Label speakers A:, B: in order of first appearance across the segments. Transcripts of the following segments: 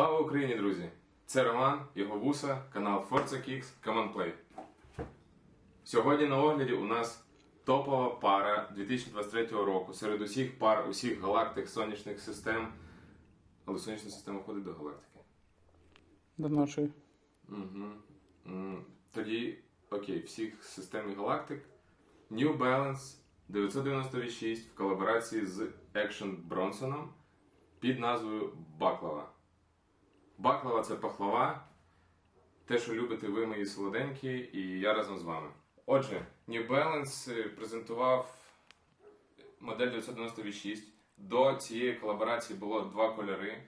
A: Слава Україні, друзі! Це Роман, його вуса, канал Forza Kicks, Come Play. Сьогодні на огляді у нас топова пара 2023 року серед усіх пар, усіх галактик сонячних систем. Але сонячна система входить до галактики.
B: До нашої.
A: Угу. Тоді, окей, всіх систем і галактик. New Balance 996 в колаборації з Action Bronsoном під назвою Баклава. Баклава це пахлава. Те, що любите ви, мої солоденькі, і я разом з вами. Отже, New Balance е, презентував модель 996. До цієї колаборації було два кольори: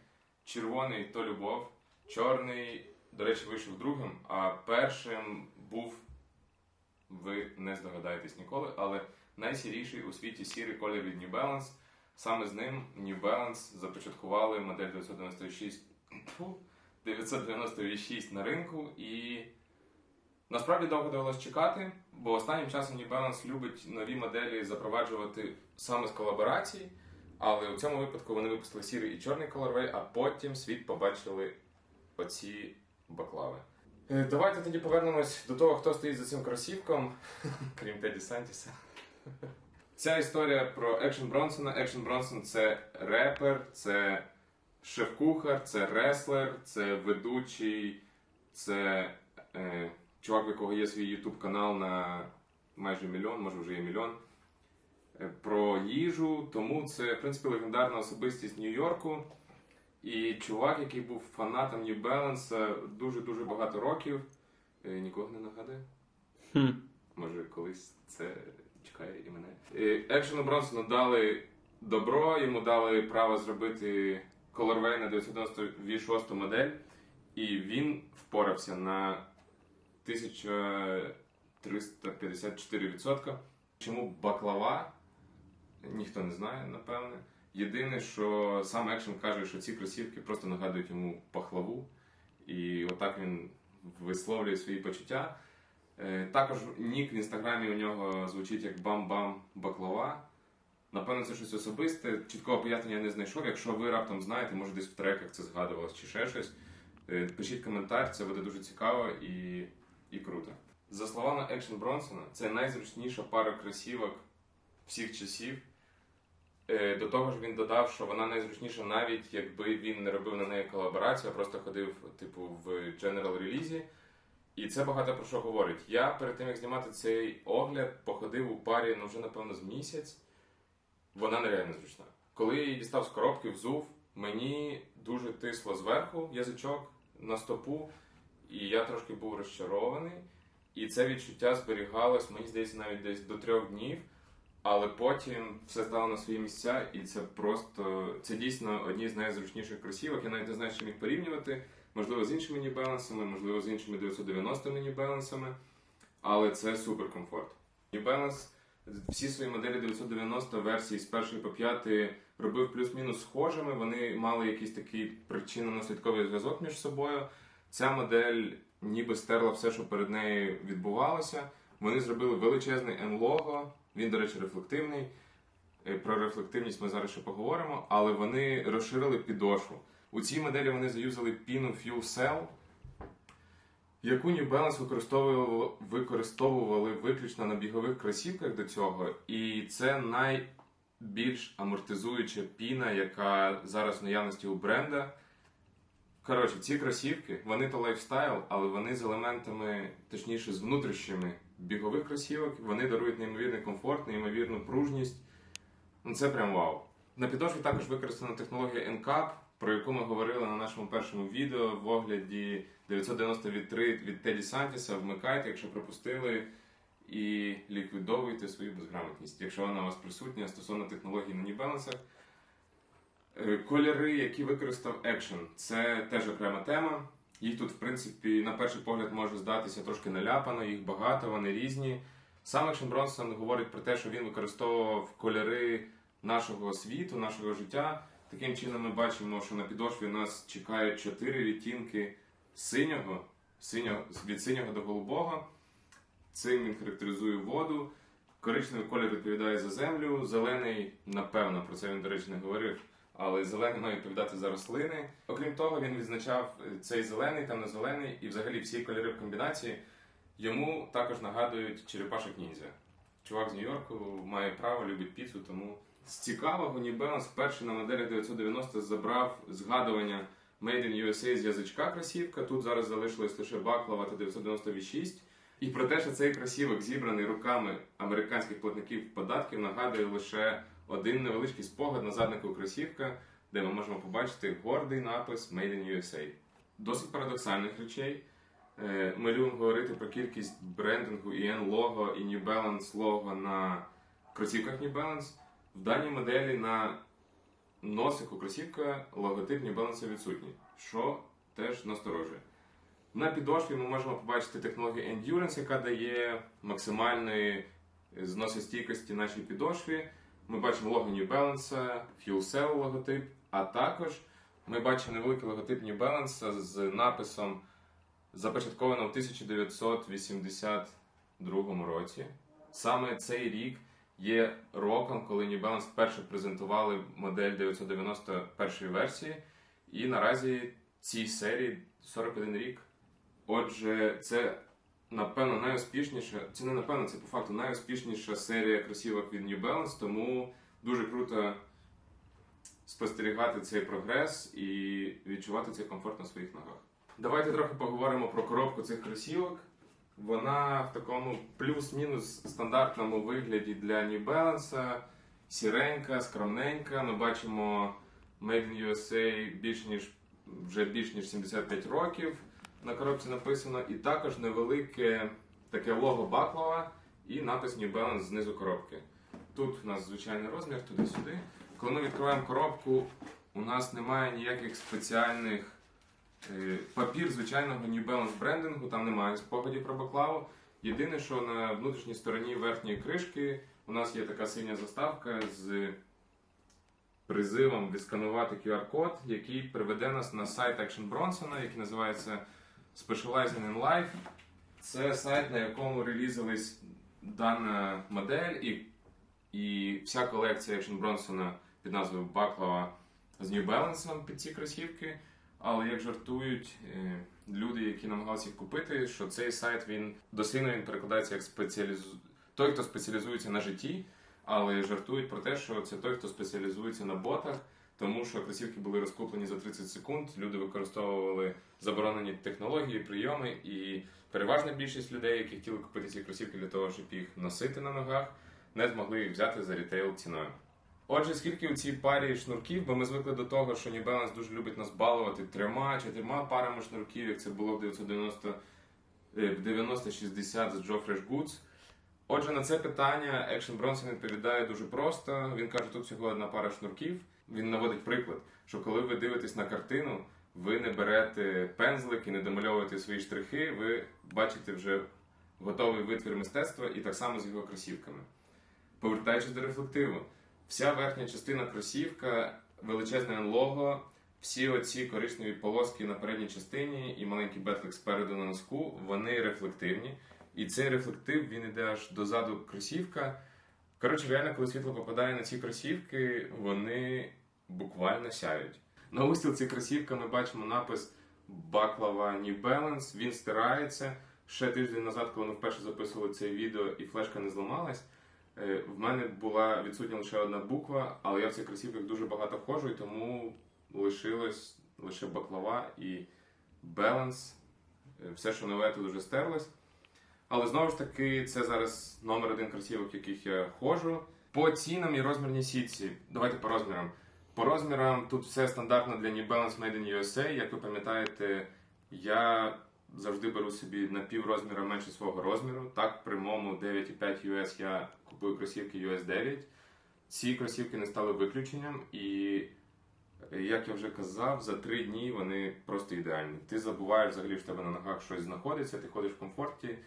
A: червоний то любов, чорний, до речі, вийшов другим, а першим був, ви не здогадаєтесь ніколи, але найсіріший у світі сірий колір від New Balance. Саме з ним New Balance започаткували модель 996, тьфу, 996 на ринку і Насправді довго довелось чекати, бо останнім часом New Balance любить нові моделі запроваджувати саме з колаборацій, але у цьому випадку вони випустили сірий і чорний колорвей, а потім світ побачили оці баклави. Е, Давайте тоді повернемось до того, хто стоїть за цим кросівком, крім Теді Сантіса. Ця історія про Екшн Бронсона. Екшн Бронсон це репер, це шеф-кухар, це реслер, це ведучий, це е, чувак, в якого є свій YouTube канал на майже мільйон, може вже є мільйон. е, Про їжу, тому це, в принципі, легендарна особистість Нью-Йорку. І чувак, який був фанатом New Balance дуже-дуже багато років. Е, Нікого не нагадує?
B: Хм.
A: Може, колись це чекає і мене. Е, Екшену Бронсону дали добро, йому дали право зробити Colorway на 996 модель, і він впорався на 1354%. Чому баклава? Ніхто не знає, напевне. Єдине, що сам Екшен каже, що ці кросівки просто нагадують йому пахлаву, і отак він висловлює свої почуття. Е, Також нік в інстаграмі у нього звучить як бам-бам баклава. Напевно, це щось особисте. Чіткого пояснення я не знайшов. Якщо ви раптом знаєте, може десь в треках це згадувалось чи ще щось. е, Пишіть коментар, це буде дуже цікаво і, і круто. За словами Екшн Бронсона, це найзручніша пара кросівок всіх часів. Е, До того ж, він додав, що вона найзручніша навіть якби він не робив на неї колаборацію, а просто ходив, типу, в General релізі. І це багато про що говорить. Я перед тим як знімати цей огляд, походив у парі ну вже напевно з місяць. Вона нереально зручна. Коли я її дістав з коробки, взув, мені дуже тисло зверху язичок на стопу, і я трошки був розчарований. І це відчуття зберігалось, мені здається, навіть десь до трьох днів. Але потім все стало на свої місця, і це просто це дійсно одні з найзручніших кросівок. Я навіть не знаю, чим їх порівнювати. Можливо, з іншими Balance, можливо, з іншими 990 New Balance, але це супер комфорт. Всі свої моделі 990 версії з першої по п'ятої робив плюс-мінус схожими. Вони мали якийсь такий причинно-наслідковий зв'язок між собою. Ця модель ніби стерла все, що перед нею відбувалося. Вони зробили величезний N-лого. Він, до речі, рефлективний. Е, Про рефлективність ми зараз ще поговоримо, але вони розширили підошву. У цій моделі вони заюзали піну Fuel Cell, яку New Balance використовували, використовували виключно на бігових кросівках до цього. І це найбільш амортизуюча піна, яка зараз в наявності у бренда. Коротше, ці кросівки, вони то лайфстайл, але вони з елементами, точніше, з внутрішніми бігових кросівок, вони дарують неймовірний комфорт, неймовірну пружність. Ну це прям вау. На підошві також використана технологія NCAP, про яку ми говорили на нашому першому відео в огляді 990 від 3 від Теді Сантіса. Вмикайте, якщо пропустили, і ліквідовуйте свою безграмотність, якщо вона у вас присутня стосовно технологій на. Е, Кольори, які використав Action, це теж окрема тема. Їх тут, в принципі, на перший погляд може здатися трошки наляпано, їх багато, вони різні. Сам Action Bronson говорить про те, що він використовував кольори нашого світу, нашого життя. Таким чином, ми бачимо, що на підошві нас чекають чотири відтінки синього, синього від синього до голубого. Цим він характеризує воду. Коричневий колір відповідає за землю, зелений, напевно, про це він, до речі, не говорив. але зелений має відповідати за рослини. Окрім того, він відзначав цей зелений, темно-зелений і взагалі всі кольори в комбінації. Йому також нагадують черепашок ніндзя. Чувак з Нью-Йорку має право, любить піцу, тому з цікавого Balance вперше на моделі 990 забрав згадування Made in USA з язичка кросівка. Тут зараз залишилось лише баклава та 996. І про те, що цей кросівок зібраний руками американських платників податків, нагадує лише один невеличкий спогад на заднику кросівка, де ми можемо побачити гордий напис Made in USA. Досить парадоксальних речей. Е, Ми любимо говорити про кількість брендингу і N-лого і New Balance лого на кросівках New Balance. В даній моделі на носику кросівка логотип New Balance відсутній, що теж насторожує. На підошві ми можемо побачити технологію Endurance, яка дає максимальної зносостійкості нашій підошві. Ми бачимо лого New Balance, Fuel Cell логотип, а також ми бачимо невеликий логотип New Balance з написом започатковано в 1982 році. Саме цей рік є роком, коли New Balance вперше презентували модель 990 першої версії, і наразі цій серії 41 рік. Отже, це напевно найуспішніша, це не напевно, це по факту найуспішніша серія кросівок від New Balance, тому дуже круто спостерігати цей прогрес і відчувати цей комфорт на своїх ногах. Давайте трохи поговоримо про коробку цих кросівок. Вона в такому плюс-мінус стандартному вигляді для New Balance. Сіренька, скромненька. Ми бачимо Made in USA більш ніж вже більш ніж 75 років. На коробці написано, і також невелике таке лого баклава і напис New Balance знизу коробки. Тут у нас звичайний розмір, туди-сюди. Коли ми відкриваємо коробку, у нас немає ніяких спеціальних папір звичайного New Balance брендингу, там немає спогадів про баклаву. Єдине, що на внутрішній стороні верхньої кришки у нас є така синя заставка з призивом відсканувати QR-код, який приведе нас на сайт Action Bronson, який називається Specializing in Life. Це сайт, на якому релізились дана модель і, і вся колекція Action Bronson під назвою Баклава з New Balance під ці кросівки. Але як жартують е, люди, які намагалися їх купити, що цей сайт він дослівно він перекладається як спеціалізу... той, хто спеціалізується на житті, але жартують про те, що це той, хто спеціалізується на ботах, тому що кросівки були розкуплені за 30 секунд. Люди використовували заборонені технології, прийоми, і переважна більшість людей, які хотіли купити ці кросівки для того, щоб їх носити на ногах, не змогли їх взяти за рітейл ціною. Отже, скільки у цій парі шнурків, бо ми звикли до того, що New Balance дуже любить нас балувати трьома, чотирма парами шнурків, як це було в 990 е, в 90-60 з Joe Fresh Goods. Отже, на це питання Action Bronson відповідає дуже просто. Він каже, тут всього одна пара шнурків. Він наводить приклад, що коли ви дивитесь на картину, ви не берете пензлик і не домальовуєте свої штрихи, ви бачите вже готовий витвір мистецтва і так само з його кросівками. Повертаючись до рефлективу, вся верхня частина кросівка, величезне лого, всі оці коричневі полоски на передній частині і маленький бетлик спереду на носку, вони рефлективні. І цей рефлектив він іде аж дозаду кросівка. Коротше, реально, коли світло попадає на ці кросівки, вони буквально сяють. На устілці кросівка ми бачимо напис Баклава New Balance. Він стирається. Ще тиждень назад, коли ми вперше записували це відео і флешка не зламалась, в мене була відсутня лише одна буква, але я в цих кросівках дуже багато ходжу, і тому лишилось лише баклава і Balance. Е, Все, що нове, тут вже стерлось. Але знову ж таки, це зараз номер один кросівок, яких я ходжу. По цінам і розмірній сітці. Давайте по розмірам. По розмірам тут все стандартно для New Balance Made in USA. Як ви пам'ятаєте, я завжди беру собі на пів розміра менше свого розміру. Так, при моєму 9,5 US я купую кросівки US 9. Ці кросівки не стали виключенням, і як я вже казав, за три дні вони просто ідеальні. Ти забуваєш взагалі, що в тебе на ногах щось знаходиться, ти ходиш в комфорті,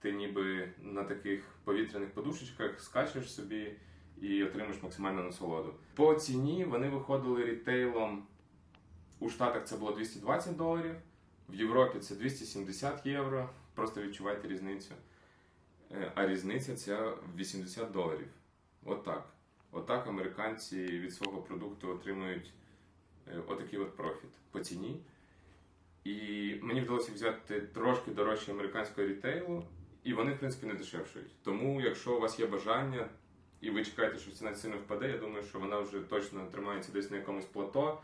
A: ти ніби на таких повітряних подушечках скачеш собі і отримаєш максимальну насолоду. По ціні вони виходили рітейлом у Штатах це було 220 доларів, в Європі це 270 євро. Просто відчувайте різницю. Е, А різниця ця 80 доларів. От. Отак американці від свого продукту отримують е, отакий от профіт по ціні. І мені вдалося взяти трошки дорожче американського рітейлу, і вони, в принципі, не дешевшують. Тому, якщо у вас є бажання, і ви чекаєте, що ціна сильно впаде, я думаю, що вона вже точно тримається десь на якомусь плато,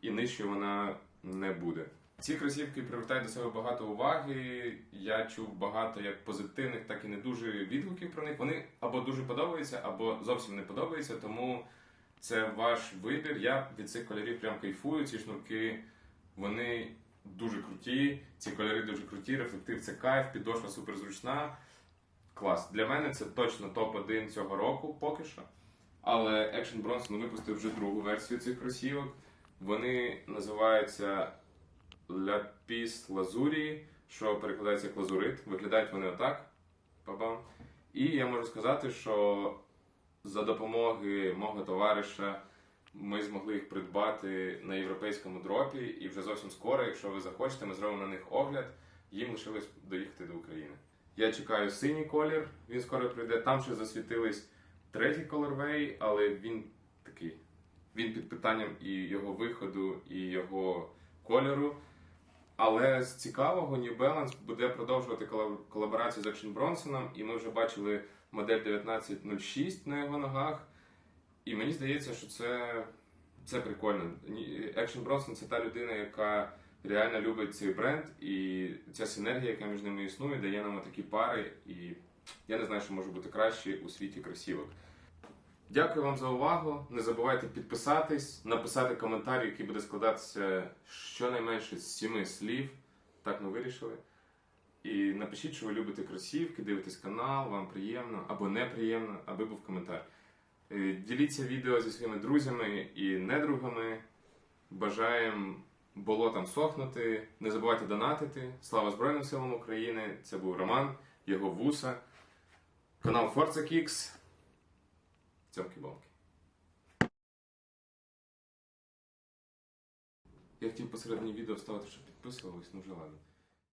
A: і нижче вона не буде. Ці кросівки привертають до себе багато уваги. Я чув багато як позитивних, так і не дуже відгуків про них. Вони або дуже подобаються, або зовсім не подобаються. Тому це ваш вибір. Я від цих кольорів прям кайфую. Ці шнурки вони дуже круті. Ці кольори дуже круті. Рефлектив це кайф, підошва супер зручна. Клас. Для мене це точно топ-1 цього року поки що. Але Action Bronson випустив вже другу версію цих кросівок. Вони називаються Ляпіс Лазурі, що перекладається як лазурит. Виглядають вони отак. Па-бам. І я можу сказати, що за допомоги мого товариша ми змогли їх придбати на європейському дропі, і вже зовсім скоро, якщо ви захочете, ми зробимо на них огляд. Їм лишилось доїхати до України. Я чекаю синій колір, він скоро прийде. Там ще засвітились третій колорвей, але він такий. Він під питанням і його виходу, і його кольору. Але з цікавого New Balance буде продовжувати колаборацію з Action Bronson, і ми вже бачили модель 1906 на його ногах. І мені здається, що це, це прикольно. Action Bronson це та людина, яка реально любить цей бренд, і ця синергія, яка між ними існує, дає нам такі пари. І я не знаю, що може бути краще у світі кросівок. Дякую вам за увагу. Не забувайте підписатись, написати коментар, який буде складатися щонайменше з сіми слів. Так ми вирішили. І напишіть, що ви любите кросівки, дивитесь канал, вам приємно або неприємно, аби був коментар. Е, Діліться відео зі своїми друзями і недругами. Бажаємо болотам сохнути. Не забувайте донатити. Слава Збройним силам України! Це був Роман, його вуса, канал Forza Kicks. Цьомки-бомки. Я хотів посередині відео ставити, щоб підписувались, ну вже ладно.